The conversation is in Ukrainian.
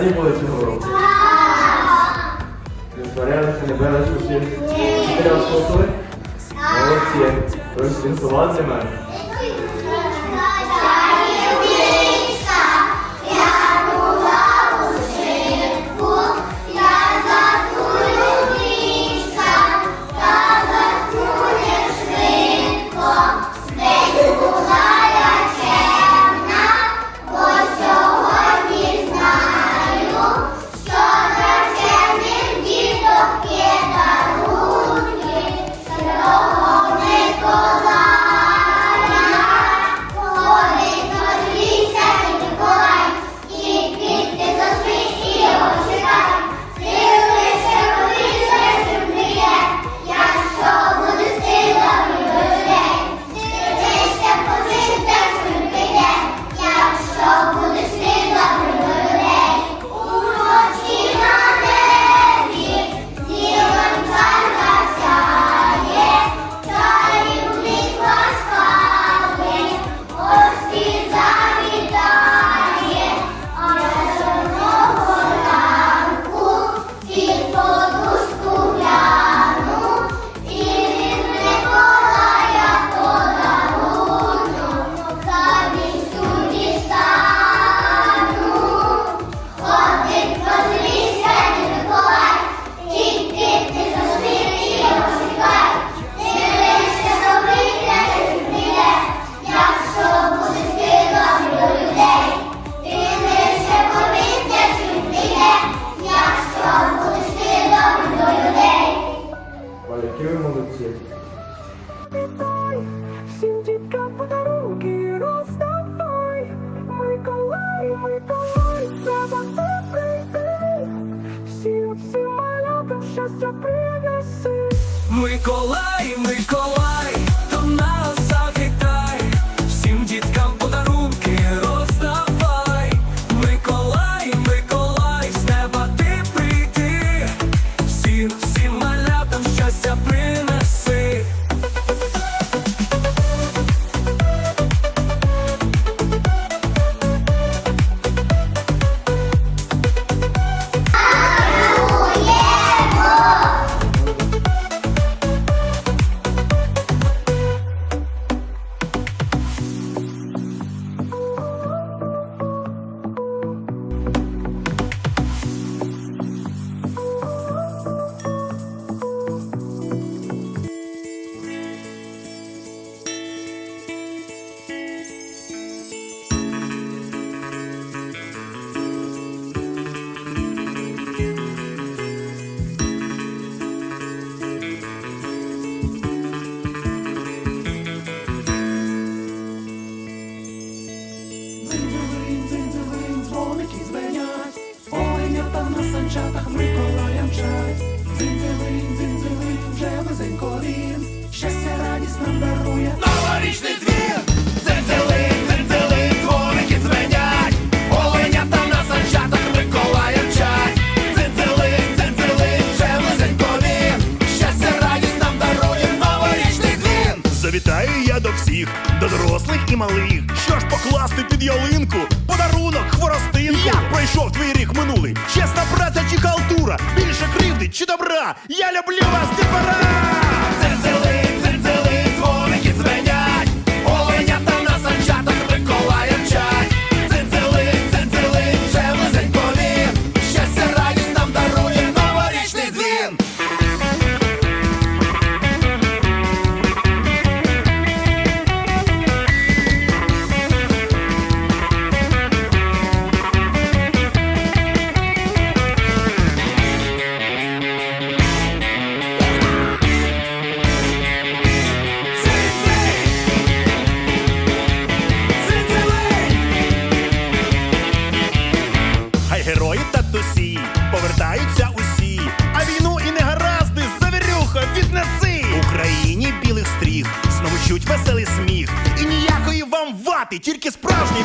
весняні були цього року? Не зварялися, не били сусід? Вчителя слухали? Молодці. Ви ж він для мене. Всім діткам подарунки роздавай. Миколай, Миколай, треба ти прийти. Всім, всім малятам щастя принеси. Миколай, Миколай, радість нам дарує. Новорічний! Дзинь-дзилинь, дзинь-дзилинь, дзвоники дзвенять, Оленята на санчатах Миколая мчать. Дзинь-дзилинь, дзинь-дзилинь, вже близенько Щастя радість нам дарує новорічний дзвін. Завітаю я до всіх, до дорослих і малих. Що ж покласти під ялинку? Подарунок, хворостинку. Я пройшов твій рік минулий. Чесна праця чи халтура? Більше кривди чи добра? Я люблю вас, Тільки справжній